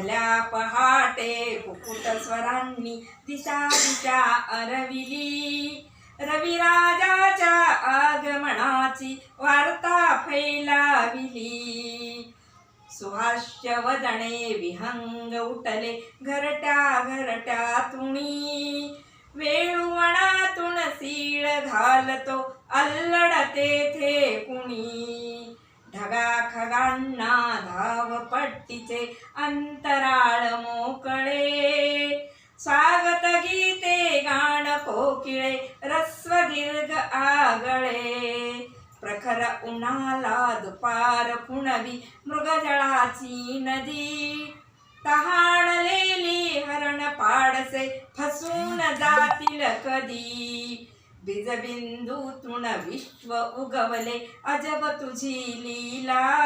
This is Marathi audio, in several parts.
भल्या पहाटे कुकुट स्वरांनी दिशा दिशा अरविली. रविराजाच्या आगमनाची वार्ता फैलाविली. सुहास्य वदणे विहंग उठले घरट्या घरट्यातुणी वेळुवणातून सीळ घालतो अल्लड तेथे कुणी. पट्टीचे अंतराळ मोकळे. स्वागत गीते गाण कोकिळे रस्व दीर्घ आगळे. प्रखर उन्हाला दुपार पुणवी मृगजळाची नदी. तहाणलेली हरण पाडसे फसून जातील कधी. बीजबिंदूतून विश्व उगवले अजब तुझी लीला.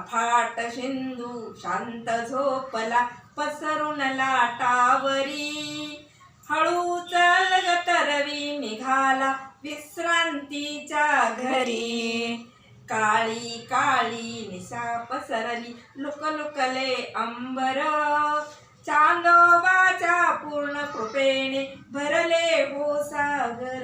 अफाट सिंधू शांत झोपला पसरून लाटावरी. हळू लगत रवी निघाला विश्रांतीच्या घरी. काळी काळी निशा पसरली लुकलुकले अंबर. चांदोबाच्या पूर्ण कृपेने भरले हो सागर.